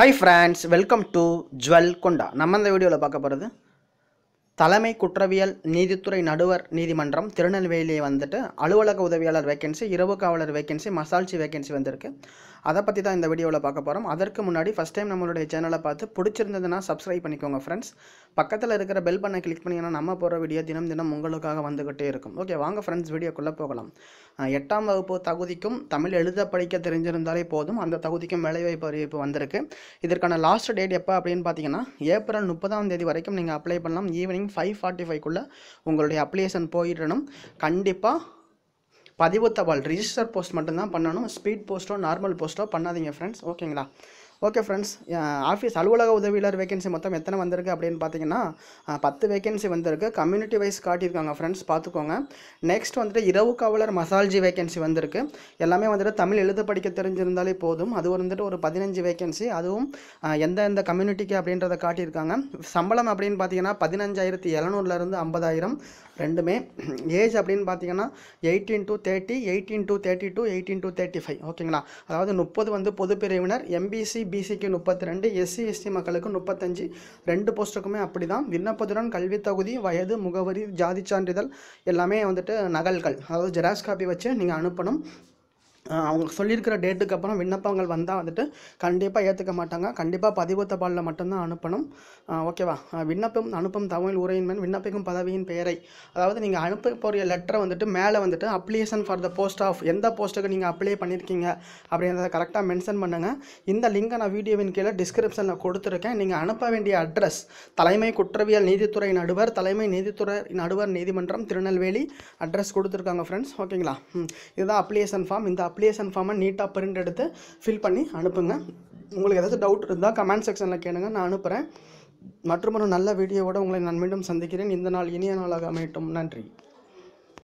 Hi friends welcome to ஜுவல் கொண்டா நம்ம இந்த வீடியோவில் பார்க்க போகிறது தலைமை குற்றவியல் நீதித்துறை நடுவர் நீதிமன்றம் திருநெல்வேலியை வந்துட்டு அலுவலக உதவியாளர் வேகன்சி இரவு காவலர் வேகன்சி மசால்ச்சி வேகன்சி வந்திருக்கு. அதை பற்றி தான் இந்த வீடியோவில் பார்க்க போகிறோம் அதற்கு முன்னாடி ஃபஸ்ட் டைம் நம்மளுடைய சேனலை பார்த்து பிடிச்சிருந்ததுன்னா சப்ஸ்கிரைப் பண்ணிக்கோங்க ஃப்ரெண்ட்ஸ் பக்கத்தில் இருக்கிற பெல் பண்ணை கிளிக் பண்ணிங்கன்னா நம்ம போகிற வீடியோ தினம் தினம் உங்களுக்காக வந்துக்கிட்டே இருக்கும். ஓகே வாங்க ஃப்ரெண்ட்ஸ் வீடியோக்குள்ளே போகலாம். எட்டாம் வகுப்பு தகுதிக்கும் தமிழ் எழுத படிக்க தெரிஞ்சிருந்தாலே போதும். அந்த தகுதிக்கும் வேலைவாய்ப்பு அறிவிப்பு வந்திருக்கு. இதற்கான லாஸ்ட் டேட் எப்போ அப்படின்னு பார்த்தீங்கன்னா ஏப்ரல் முப்பதாம் தேதி வரைக்கும் நீங்கள் அப்ளை பண்ணலாம். ஈவினிங் ஃபைவ் ஃபார்ட்டி ஃபைவ்க்குள்ளே உங்களுடைய அப்ளிகேஷன் போயிடணும். கண்டிப்பாக பதிவு தபால் ரிஜிஸ்டர் போஸ்ட் மட்டும்தான் பண்ணணும். ஸ்பீட் போஸ்ட்டோ நார்மல் போஸ்ட்டோ பண்ணாதீங்க ஃப்ரெண்ட்ஸ் ஓகேங்களா ஓகே ஃப்ரெண்ட்ஸ் ஆஃபீஸ் அலுவலக உதவியாளர் வேகன்சி மொத்தம் எத்தனை வந்திருக்கு அப்படின்னு பார்த்தீங்கன்னா பத்து வேகன்சி வந்திருக்கு. கம்யூனிட்டி வைஸ் காட்டியிருக்காங்க ஃப்ரெண்ட்ஸ் பார்த்துக்கோங்க. நெக்ஸ்ட் வந்துட்டு இரவு காவலர் மசால்ஜி வேகன்சி வந்திருக்கு. எல்லாமே வந்துட்டு தமிழ் எழுத படிக்க தெரிஞ்சிருந்தாலே போதும். அது வந்துட்டு ஒரு பதினஞ்சு வேகன்சி அதுவும் எந்த எந்த கம்யூனிட்டிக்கு அப்படின்றத காட்டியிருக்காங்க. சம்பளம் அப்படின்னு பார்த்தீங்கன்னா பதினஞ்சாயிரத்தி எழுநூறுலேருந்து ஐம்பதாயிரம். ரெண்டுமே ஏஜ் அப்படின்னு பார்த்தீங்கன்னா eighteen to thirty eighteen to thirty to eighteen to thirty five ஓகேங்களா அதாவது முப்பது வந்து பொது பிரிவினர் எம்பிசி பிசிக்கு முப்பத்தி ரெண்டு எஸ்சி எஸ்டி மக்களுக்கு முப்பத்தஞ்சு. ரெண்டு போஸ்ட்டுக்குமே அப்படி தான் விண்ணப்பத்துடன் கல்வித் தகுதி வயது முகவரி ஜாதி சான்றிதழ் எல்லாமே வந்துட்டு நகல்கள். அதாவது ஜெராக்ஸ் காப்பி வச்சு நீங்கள் அனுப்பணும். அவங்க சொல்லியிருக்கிற டேட்டுக்கு அப்புறம் விண்ணப்பங்கள் வந்தால் வந்துட்டு கண்டிப்பாக ஏற்றுக்க மாட்டாங்க. கண்டிப்பாக பதிவு தபாலில் மட்டும்தான் அனுப்பணும். ஓகேவா விண்ணப்பம் அனுப்பும் தமிழ் உரையின்மன் விண்ணப்பிக்கும் பதவியின் பெயரை. அதாவது நீங்கள் அனுப்ப போகிற லெட்டரை வந்துட்டு மேலே வந்துட்டு application for the post of எந்த போஸ்ட்டுக்கு நீங்கள் அப்ளை பண்ணியிருக்கீங்க அப்படின்றத கரெக்டாக மென்ஷன் பண்ணுங்கள் இந்த லிங்கை நான் வீடியோவின் கீழே டிஸ்கிரிப்ஷனில் கொடுத்துருக்கேன். நீங்கள் அனுப்ப வேண்டிய அட்ரஸ் தலைமை குற்றவியல் நீதித்துறை நடுவர் தலைமை நீதித்துறை நடுவர் நீதிமன்றம் திருநெல்வேலி அட்ரஸ் கொடுத்துருக்காங்க ஃப்ரெண்ட்ஸ் ஓகேங்களா இதுதான் அப்ளிகேஷன் ஃபார்ம் இந்த அப்ளிகேஷன் ஃபார்மை நீட்டாக பிரிண்ட் எடுத்து ஃபில் பண்ணி அனுப்புங்க. உங்களுக்கு ஏதாவது டவுட் இருந்தால் கமெண்ட் செக்ஷனில் கேளுங்க நான் அனுப்புகிறேன் மற்றும் ஒரு நல்ல வீடியோவோடு உங்களை நான் மீண்டும் சந்திக்கிறேன். இந்த நாள் இனிய நாளாக அமையட்டும். நன்றி.